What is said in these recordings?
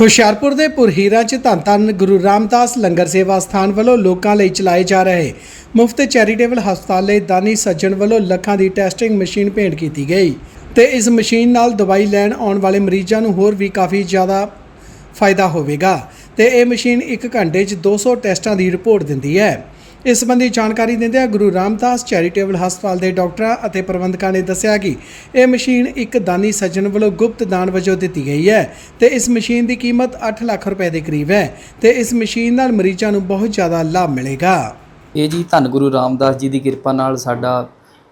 ਹੁਸ਼ਿਆਰਪੁਰ ਦੇ ਪੁਰਹੀਰਾ 'ਚ ਧੰਨ ਧੰਨ ਗੁਰੂ ਰਾਮਦਾਸ ਲੰਗਰ ਸੇਵਾ ਸਥਾਨ ਵੱਲੋਂ ਲੋਕਾਂ ਲਈ ਚਲਾਏ ਜਾ ਰਹੇ ਮੁਫਤ ਚੈਰੀਟੇਬਲ ਹਸਪਤਾਲ ਲਈ ਦਾਨੀ ਸੱਜਣ ਵੱਲੋਂ ਲੱਖਾਂ ਦੀ ਟੈਸਟਿੰਗ ਮਸ਼ੀਨ ਭੇਂਟ ਕੀਤੀ ਗਈ ਤੇ ਇਸ ਮਸ਼ੀਨ ਨਾਲ ਦਵਾਈ ਲੈਣ ਆਉਣ ਵਾਲੇ ਮਰੀਜ਼ਾਂ ਨੂੰ ਹੋਰ ਵੀ ਕਾਫੀ ਜ਼ਿਆਦਾ ਫਾਇਦਾ ਹੋਵੇਗਾ ਤੇ ਇਹ ਮਸ਼ੀਨ 1 ਘੰਟੇ 'ਚ 200 ਟੈਸਟਾਂ ਦੀ ਰਿਪੋਰਟ ਦਿੰਦੀ ਹੈ। ਇਸ ਸੰਬੰਧੀ ਜਾਣਕਾਰੀ ਦਿੰਦਿਆਂ ਗੁਰੂ ਰਾਮਦਾਸ ਚੈਰੀਟੇਬਲ ਹਸਪਤਾਲ ਦੇ ਡਾਕਟਰਾਂ ਅਤੇ ਪ੍ਰਬੰਧਕਾਂ ਨੇ ਦੱਸਿਆ ਕਿ ਇਹ ਮਸ਼ੀਨ ਇੱਕ ਦਾਨੀ ਸੱਜਣ ਵੱਲੋਂ ਗੁਪਤ ਦਾਨ ਵਜੋਂ ਦਿੱਤੀ ਗਈ ਹੈ ਤੇ ਇਸ ਮਸ਼ੀਨ ਦੀ ਕੀਮਤ 8 ਲੱਖ ਰੁਪਏ ਦੇ ਕਰੀਬ ਹੈ ਤੇ ਇਸ ਮਸ਼ੀਨ ਨਾਲ ਮਰੀਜ਼ਾਂ ਨੂੰ ਬਹੁਤ ਜ਼ਿਆਦਾ ਲਾਭ ਮਿਲੇਗਾ। ਇਹ ਜੀ ਧੰਨ ਗੁਰੂ ਰਾਮਦਾਸ ਜੀ ਦੀ ਕਿਰਪਾ ਨਾਲ ਸਾਡਾ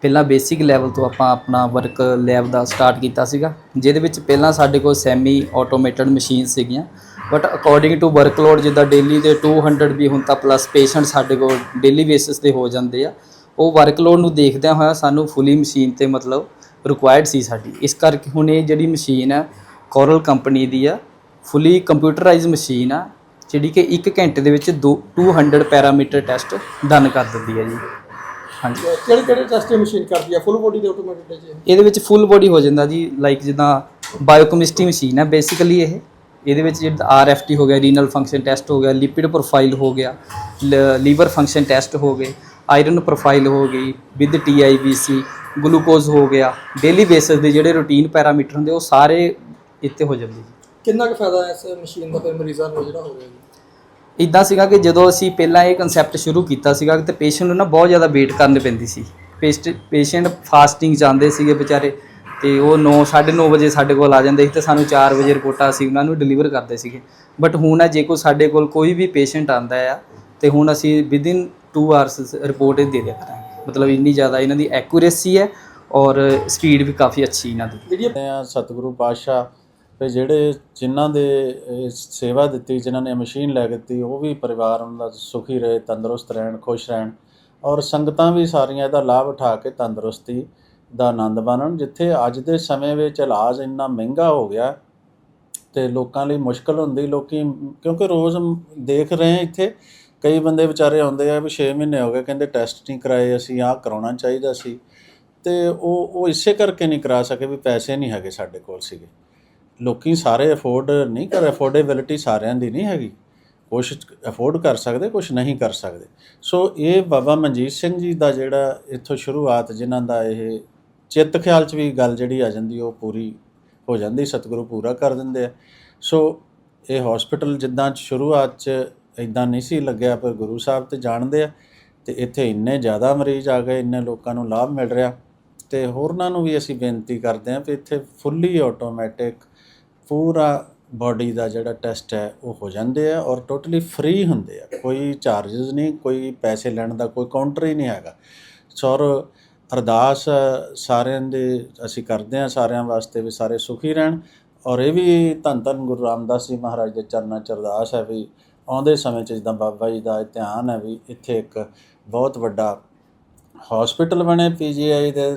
ਪਹਿਲਾਂ ਬੇਸਿਕ ਲੈਵਲ ਤੋਂ ਆਪਾਂ ਆਪਣਾ ਵਰਕ ਲੈਬ ਦਾ ਸਟਾਰਟ ਕੀਤਾ ਸੀਗਾ, ਜਿਹਦੇ ਵਿੱਚ ਪਹਿਲਾਂ ਸਾਡੇ ਕੋਲ ਸੈਮੀ ਆਟੋਮੇਟਡ ਮਸ਼ੀਨ ਸੀਗੀਆਂ। ਬਟ ਅਕੋਰਡਿੰਗ ਟੂ ਵਰਕਲੋਡ ਜਿੱਦਾਂ ਡੇਲੀ ਦੇ 200 ਵੀ ਹੁਣ ਤਾਂ ਪਲੱਸ ਪੇਸ਼ੈਂਟ ਸਾਡੇ ਕੋਲ ਡੇਲੀ ਬੇਸਿਸ ਤੇ ਹੋ ਜਾਂਦੇ ਆ ਉਹ ਵਰਕਲੋਡ ਨੂੰ ਦੇਖਦਿਆਂ ਹੋਇਆ ਸਾਨੂੰ ਫੁੱਲੀ ਮਸ਼ੀਨ ਤੇ ਮਤਲਬ ਰਿਕੁਆਇਰਡ ਸੀ ਸਾਡੀ। ਇਸ ਕਰਕੇ ਹੁਣ ਇਹ ਜਿਹੜੀ ਮਸ਼ੀਨ ਹੈ ਕੋਰਲ ਕੰਪਨੀ ਦੀ ਆ ਫੁੱਲੀ ਕੰਪਿਊਟਰਾਈਜ਼ ਮਸ਼ੀਨ ਆ ਜਿਹੜੀ ਕਿ 1 ਘੰਟੇ ਦੇ ਵਿੱਚ ਦੋ- 200 ਪੈਰਾਮੀਟਰ ਟੈਸਟ ਡਨ ਕਰ ਦਿੰਦੀ ਹੈ ਜੀ। ਹਾਂਜੀ। ਕਿਹੜੇ ਕਿਹੜੇ ਟੈਸਟ ਮਸ਼ੀਨ ਕਰਦੀ ਆ? ਫੁੱਲ ਬੋਡੀ ਦੇ ਆਟੋਮੈਟਿਕ ਜੀ। ਇਹਦੇ ਵਿੱਚ ਫੁੱਲ ਬੋਡੀ ਹੋ ਜਾਂਦਾ ਜੀ ਲਾਈਕ ਜਿੱਦਾਂ ਬਾਇਓਕੈਮਿਸਟਰੀ ਮਸ਼ੀਨ ਹੈ ਬੇਸਿਕਲੀ ਇਹ। ਇਹਦੇ ਵਿੱਚ ਜਿਹੜਾ ਆਰਐਫਟੀ ਹੋ ਗਿਆ ਰੀਨਲ ਫੰਕਸ਼ਨ ਟੈਸਟ ਹੋ ਗਿਆ ਲਿਪਿਡ ਪ੍ਰੋਫਾਈਲ ਹੋ ਗਿਆ ਲੀਵਰ ਫੰਕਸ਼ਨ ਟੈਸਟ ਹੋ ਗਏ ਆਇਰਨ ਪ੍ਰੋਫਾਈਲ ਹੋ ਗਈ ਵਿਦ ਟੀਆਈਬੀਸੀ ਗਲੂਕੋਜ਼ ਹੋ ਗਿਆ ਡੇਲੀ ਬੇਸਿਸ ਦੇ ਜਿਹੜੇ ਰੂਟੀਨ ਪੈਰਾਮੀਟਰ ਹੁੰਦੇ ਉਹ ਸਾਰੇ ਇੱਥੇ ਹੋ ਜਾਂਦੇ ਜੀ। ਕਿੰਨਾ ਕੁ ਫਾਇਦਾ ਹੈ ਇਸ ਮਸ਼ੀਨ ਦਾ ਫਿਰ ਮਰੀਜ਼ਾਂ ਨੂੰ ਜਿਹੜਾ ਹੋ ਗਿਆ ਜੀ? ਇਦਾਂ ਸੀਗਾ ਕਿ ਜਦੋਂ ਅਸੀਂ ਪਹਿਲਾਂ ਇਹ ਕਨਸੈਪਟ ਸ਼ੁਰੂ ਕੀਤਾ ਸੀਗਾ ਤੇ ਪੇਸ਼ੈਂਟ ਨੂੰ ਨਾ ਬਹੁਤ ਜ਼ਿਆਦਾ ਵੇਟ ਕਰਨੀ ਪੈਂਦੀ ਸੀ। ਪੇਸ਼ੈਂਟ ਫਾਸਟਿੰਗ ਜਾਂਦੇ ਸੀਗੇ ਵਿਚਾਰੇ। ਤੇ ਉਹ 9 9:30 ਵਜੇ ਸਾਡੇ ਕੋਲ ਆ ਜਾਂਦੇ ਸੀ ਤੇ ਸਾਨੂੰ 4 ਵਜੇ ਰਿਪੋਰਟਾਂ ਅਸੀਂ ਉਹਨਾਂ ਨੂੰ ਡਿਲੀਵਰ ਕਰਦੇ ਸੀਗੇ। ਬਟ ਹੁਣ ਹੈ ਜੇ ਕੋਈ ਸਾਡੇ ਕੋਲ ਕੋਈ ਵੀ ਪੇਸ਼ੈਂਟ ਆਂਦਾ ਆ, ਤੇ ਹੁਣ ਅਸੀਂ ਵਿਦਿਨ 2 ਆਵਰਸ ਰਿਪੋਰਟ ਇਹ ਦੇ ਦਿਆ ਕਰਾਂਗੇ। ਮਤਲਬ ਇੰਨੀ ਜ਼ਿਆਦਾ ਇਹਨਾਂ ਦੀ ਐਕੂਰੇਸੀ ਹੈ ਔਰ ਸਪੀਡ ਵੀ ਕਾਫੀ ਅੱਛੀ ਇਹਨਾਂ ਦੀ। ਜਿਹੜੀ ਸਤਿਗੁਰੂ ਪਾਤਸ਼ਾਹ ਤੇ ਜਿਹੜੇ ਜਿਨ੍ਹਾਂ ਦੇ ਸੇਵਾ ਦਿੱਤੀ, ਜਿਨ੍ਹਾਂ ਨੇ ਮਸ਼ੀਨ ਲੈ ਦਿੱਤੀ, ਉਹ ਵੀ ਪਰਿਵਾਰ ਉਹਨਾਂ ਦਾ ਸੁਖੀ ਰਹੇ, ਤੰਦਰੁਸਤ ਰਹਿਣ, ਖੁਸ਼ ਰਹਿਣ। ਔਰ ਸੰਗਤਾਂ ਵੀ ਸਾਰੀਆਂ ਇਹਦਾ ਲਾਭ ਉਠਾ ਕੇ ਤੰਦਰੁਸਤੀ ਦਾ ਆਨੰਦ ਮਾਣਨ, ਜਿੱਥੇ ਅੱਜ ਦੇ ਸਮੇਂ ਵਿੱਚ ਇਲਾਜ ਇੰਨਾ ਮਹਿੰਗਾ ਹੋ ਗਿਆ ਤੇ ਲੋਕਾਂ ਲਈ ਮੁਸ਼ਕਲ ਹੁੰਦੀ, ਲੋਕੀ ਕਿਉਂਕਿ ਰੋਜ਼ ਦੇਖ ਰਹੇ ਇੱਥੇ, ਕਈ ਬੰਦੇ ਵਿਚਾਰੇ ਆਉਂਦੇ ਆ ਵੀ 6 ਮਹੀਨੇ ਹੋ ਗਏ, ਕਹਿੰਦੇ ਟੈਸਟ ਨਹੀਂ ਕਰਾਏ, ਅਸੀਂ ਆਹ ਕਰਾਉਣਾ ਚਾਹੀਦਾ ਸੀ। ਤੇ ਉਹ ਉਹ ਇਸੇ ਕਰਕੇ ਨਹੀਂ ਕਰਾ ਸਕੇ ਵੀ ਪੈਸੇ ਨਹੀਂ ਹੈਗੇ ਸਾਡੇ ਕੋਲ ਸੀਗੇ। ਲੋਕੀ ਸਾਰੇ ਅਫੋਰਡ ਨਹੀਂ ਕਰ ਅਫੋਰਡੇਬਿਲਟੀ ਸਾਰਿਆਂ ਦੀ ਨਹੀਂ ਹੈਗੀ। ਕੁਛ ਅਫੋਰਡ ਕਰ ਸਕਦੇ, ਕੁਛ ਨਹੀਂ ਕਰ ਸਕਦੇ। ਸੋ ਇਹ ਬਾਬਾ ਮਨਜੀਤ ਸਿੰਘ ਜੀ ਦਾ ਜਿਹੜਾ ਇੱਥੋਂ ਸ਼ੁਰੂਆਤ, ਜਿਨ੍ਹਾਂ ਦਾ ਇਹ ਚਿੱਤ ਖਿਆਲ 'ਚ ਵੀ ਗੱਲ ਜਿਹੜੀ ਆ ਜਾਂਦੀ, ਉਹ ਪੂਰੀ ਹੋ ਜਾਂਦੀ, ਸਤਿਗੁਰੂ ਪੂਰਾ ਕਰ ਦਿੰਦੇ ਆ। ਸੋ ਇਹ ਹਸਪੀਟਲ ਜਿੱਦਾਂ ਸ਼ੁਰੂਆਤ 'ਚ ਇਦਾਂ ਨਹੀਂ ਸੀ ਲੱਗਿਆ, ਪਰ ਗੁਰੂ ਸਾਹਿਬ ਤੇ ਜਾਣਦੇ ਆ ਤੇ ਇੱਥੇ ਇੰਨੇ ਜ਼ਿਆਦਾ ਮਰੀਜ਼ ਆ ਗਏ, ਇੰਨੇ ਲੋਕਾਂ ਨੂੰ ਲਾਭ ਮਿਲ ਰਿਹਾ। ਤੇ ਹੋਰਨਾਂ ਨੂੰ ਵੀ ਅਸੀਂ ਬੇਨਤੀ ਕਰਦੇ ਹਾਂ ਕਿ ਇੱਥੇ ਫੁੱਲੀ ਆਟੋਮੈਟਿਕ ਪੂਰਾ ਬਾਡੀ ਦਾ ਜਿਹੜਾ ਟੈਸਟ ਹੈ, ਉਹ ਹੋ ਜਾਂਦੇ ਆ ਔਰ ਟੋਟਲੀ ਫ੍ਰੀ ਹੁੰਦੇ ਆ। ਕੋਈ ਚਾਰजेस ਨਹੀਂ, ਕੋਈ ਪੈਸੇ ਲੈਣ ਦਾ ਕੋਈ ਕਾਊਂਟਰ ਹੀ ਨਹੀਂ ਹੈਗਾ। ਸੌਰ ਅਰਦਾਸ ਸਾਰਿਆਂ ਦੇ ਅਸੀਂ ਕਰਦੇ ਹਾਂ ਸਾਰਿਆਂ ਵਾਸਤੇ ਵੀ ਸਾਰੇ ਸੁਖੀ ਰਹਿਣ। ਔਰ ਇਹ ਵੀ ਧੰਨ ਧੰਨ ਗੁਰੂ ਰਾਮਦਾਸ ਜੀ ਮਹਾਰਾਜ ਦੇ ਚਰਨਾਂ ਚ ਅਰਦਾਸ ਹੈ ਵੀ ਆਉਂਦੇ ਸਮੇਂ ਚ ਜਿੱਦਾਂ ਬਾਬਾ ਜੀ ਦਾ ਧਿਆਨ ਹੈ ਵੀ ਇੱਥੇ ਇੱਕ ਬਹੁਤ ਵੱਡਾ ਹਸਪੀਟਲ ਬਣੇ ਪੀਜੀਆਈ ਦੇ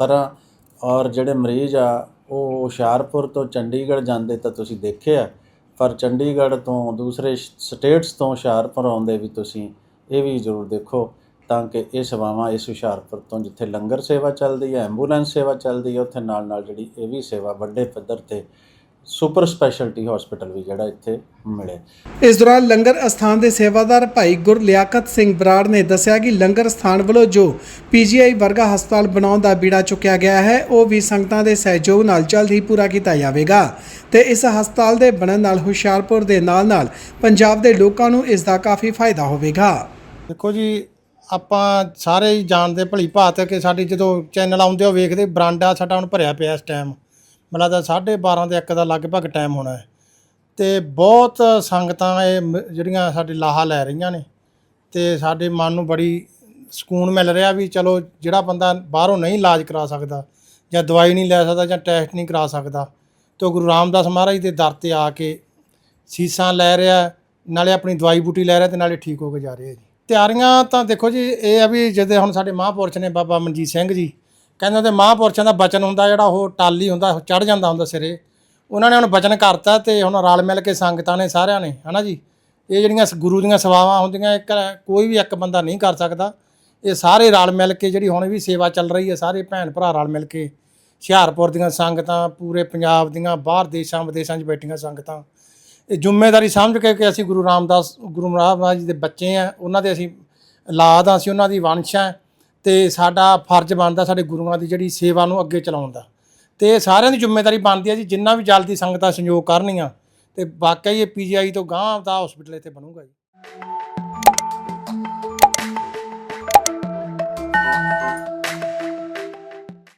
ਤਰ੍ਹਾਂ। ਔਰ ਜਿਹੜੇ ਮਰੀਜ਼ ਆ, ਉਹ ਹੁਸ਼ਿਆਰਪੁਰ ਤੋਂ ਚੰਡੀਗੜ੍ਹ ਜਾਂਦੇ ਤਾਂ ਤੁਸੀਂ ਦੇਖਿਆ, ਪਰ ਚੰਡੀਗੜ੍ਹ ਤੋਂ ਦੂਸਰੇ ਸਟੇਟਸ ਤੋਂ ਹੁਸ਼ਿਆਰਪੁਰ ਆਉਂਦੇ ਵੀ ਤੁਸੀਂ ਇਹ ਵੀ ਜ਼ਰੂਰ ਦੇਖੋ। ਤਾਂ ਕਿ ਇਹ ਸੇਵਾਵਾਂ ਇਸ ਹੁਸ਼ਿਆਰਪੁਰ ਤੋਂ ਜਿੱਥੇ ਲੰਗਰ ਸੇਵਾ ਚੱਲਦੀ ਹੈ ਐਂਬੂਲੈਂਸ ਸੇਵਾ ਚੱਲਦੀ ਹੈ ਉੱਥੇ ਨਾਲ ਨਾਲ ਜਿਹੜੀ ਇਹ ਵੀ ਸੇਵਾ ਵੱਡੇ ਪੱਧਰ ਤੇ ਸੁਪਰ ਸਪੈਸ਼ਲਟੀ ਹਸਪੀਟਲ ਵੀ ਜਿਹੜਾ ਇੱਥੇ ਮਿਲੇ। ਇਸ ਦੌਰਾਨ ਲੰਗਰ ਅਸਥਾਨ ਦੇ ਸੇਵਾਦਾਰ ਭਾਈ ਗੁਰਲਿਆਕਤ ਸਿੰਘ ਬਰਾੜ ਨੇ ਦੱਸਿਆ ਕਿ ਲੰਗਰ ਅਸਥਾਨ ਵੱਲੋਂ ਜੋ ਪੀਜੀਆਈ ਵਰਗਾ ਹਸਪਤਾਲ ਬਣਾਉਣ ਦਾ ਬੀੜਾ ਚੁੱਕਿਆ ਗਿਆ ਹੈ ਉਹ ਵੀ ਸੰਗਤਾਂ ਦੇ ਸਹਿਯੋਗ ਨਾਲ ਜਲਦ ਹੀ ਪੂਰਾ ਕੀਤਾ ਜਾਵੇਗਾ ਤੇ ਇਸ ਹਸਪਤਾਲ ਦੇ ਬਣਨ ਨਾਲ ਹੁਸ਼ਿਆਰਪੁਰ ਦੇ ਨਾਲ-ਨਾਲ ਪੰਜਾਬ ਦੇ ਲੋਕਾਂ ਨੂੰ ਇਸ ਦਾ ਕਾਫੀ ਫਾਇਦਾ ਹੋਵੇਗਾ। ਦੇਖੋ ਜੀ ਆਪਾਂ ਸਾਰੇ ਹੀ ਜਾਣਦੇ ਭਲੀ ਭਾਤ ਕਿ ਸਾਡੀ ਜਦੋਂ ਚੈਨਲ ਆਉਂਦੇ ਹੋ ਵੇਖਦੇ, ਬਰਾਂਡਾ ਸਾਡਾ ਹੁਣ ਭਰਿਆ ਪਿਆ ਇਸ ਟਾਈਮ ਮੈਨੂੰ ਲੱਗਦਾ 12:30 ਦੇ 1 ਦਾ ਲਗਭਗ ਟਾਈਮ ਹੋਣਾ ਹੈ। ਤੇ ਬਹੁਤ ਸੰਗਤਾਂ ਇਹ ਮ- ਜਿਹੜੀਆਂ ਸਾਡੇ ਲਾਹਾ ਲੈ ਰਹੀਆਂ ਨੇ। ਤੇ ਸਾਡੇ ਮਨ ਨੂੰ ਬੜੀ ਸਕੂਨ ਮਿਲ ਰਿਹਾ ਵੀ ਚਲੋ ਜਿਹੜਾ ਬੰਦਾ ਬਾਹਰੋਂ ਨਹੀਂ ਇਲਾਜ ਕਰਾ ਸਕਦਾ, ਜਾਂ ਦਵਾਈ ਨਹੀਂ ਲੈ ਸਕਦਾ, ਜਾਂ ਟੈਸਟ ਨਹੀਂ ਕਰਾ ਸਕਦਾ, ਤੇ ਉਹ ਗੁਰੂ ਰਾਮਦਾਸ ਮਹਾਰਾਜ ਦੇ ਦਰ ਤੇ ਆ ਕੇ ਸੀਸਾਂ ਲੈ ਰਿਹਾ, ਨਾਲੇ ਆਪਣੀ ਦਵਾਈ ਬੂਟੀ ਲੈ ਰਿਹਾ ਤੇ ਨਾਲੇ ਠੀਕ ਹੋ ਕੇ ਜਾ ਰਿਹਾ ਜੀ। ਤਿਆਰੀਆਂ ਤਾਂ ਦੇਖੋ ਜੀ, ਇਹ ਆ ਵੀ ਜਿਹਦੇ ਹੁਣ ਸਾਡੇ ਮਹਾਂਪੁਰਸ਼ ਨੇ ਬਾਬਾ ਮਨਜੀਤ ਸਿੰਘ ਜੀ, ਕਹਿੰਦੇ ਤੇ ਮਹਾਂਪੁਰਸ਼ਾਂ ਦਾ ਬਚਨ ਹੁੰਦਾ ਜਿਹੜਾ ਉਹ ਟਾਲੀ ਹੁੰਦਾ ਚੜ ਜਾਂਦਾ ਹੁੰਦਾ ਸਿਰੇ। ਉਹਨਾਂ ਨੇ ਹੁਣ ਬਚਨ ਕਰਤਾ ਤੇ ਹੁਣ ਰਲ ਮਿਲ ਕੇ ਸੰਗਤਾਂ ਨੇ ਸਾਰਿਆਂ ਨੇ, ਹਨਾ ਜੀ? ਇਹ ਜਿਹੜੀਆਂ ਸ- ਗੁਰੂ ਦੀਆਂ ਸੇਵਾਵਾਂ ਹੁੰਦੀਆਂ, ਇੱਕ ਕੋਈ ਵੀ ਇੱਕ ਬੰਦਾ ਨਹੀਂ ਕਰ ਸਕਦਾ। ਇਹ ਸਾਰੇ ਰਲ ਮਿਲ ਕੇ ਜਿਹੜੀ ਹੁਣ ਵੀ ਸੇਵਾ ਚੱਲ ਰਹੀ ਹੈ, ਸਾਰੇ ਭੈਣ ਭਰਾ ਰਲ ਮਿਲ ਕੇ, ਹੁਸ਼ਿਆਰਪੁਰ ਦੀਆਂ ਸੰਗਤਾਂ, ਪੂਰੇ ਪੰਜਾਬ ਦੀਆਂ, ਬਾਹਰ ਦੇਸ਼ਾਂ ਵਿਦੇਸ਼ਾਂ 'ਚ ਬੈਠੀਆਂ ਸੰਗਤਾਂ। ਤੇ ਜ਼ਿੰਮੇਵਾਰੀ ਸਮਝ ਕੇ ਕਿ ਅਸੀਂ ਗੁਰੂ ਰਾਮਦਾਸ ਗੁਰੂ ਰਾਮਦਾਸ ਜੀ ਦੇ ਬੱਚੇ ਆ, ਉਹਨਾਂ ਦੇ ਅਸੀਂ ਲਾਦ ਆ, ਅਸੀਂ ਉਹਨਾਂ ਦੀ ਵੰਸ਼ ਆ ਤੇ ਸਾਡਾ ਫਰਜ਼ ਬਣਦਾ ਸਾਡੇ ਗੁਰੂਆਂ ਦੀ ਜਿਹੜੀ ਸੇਵਾ ਨੂੰ ਅੱਗੇ ਚਲਾਉਣ ਦਾ। ਤੇ ਸਾਰਿਆਂ ਦੀ ਜ਼ਿੰਮੇਵਾਰੀ ਬਣਦੀ ਹੈ ਜੀ, ਜਿੰਨਾ ਵੀ ਜਲਦੀ ਸੰਗਤਾਂ ਸੰਯੋਗ ਕਰਨੀਆਂ, ਤੇ ਵਾਕਈ ਇਹ ਪੀਜੀਆਈ ਤੋਂ ਗਾਂਹ ਦਾ ਹਸਪੀਟਲ ਇੱਥੇ ਬਣੂਗਾ ਜੀ।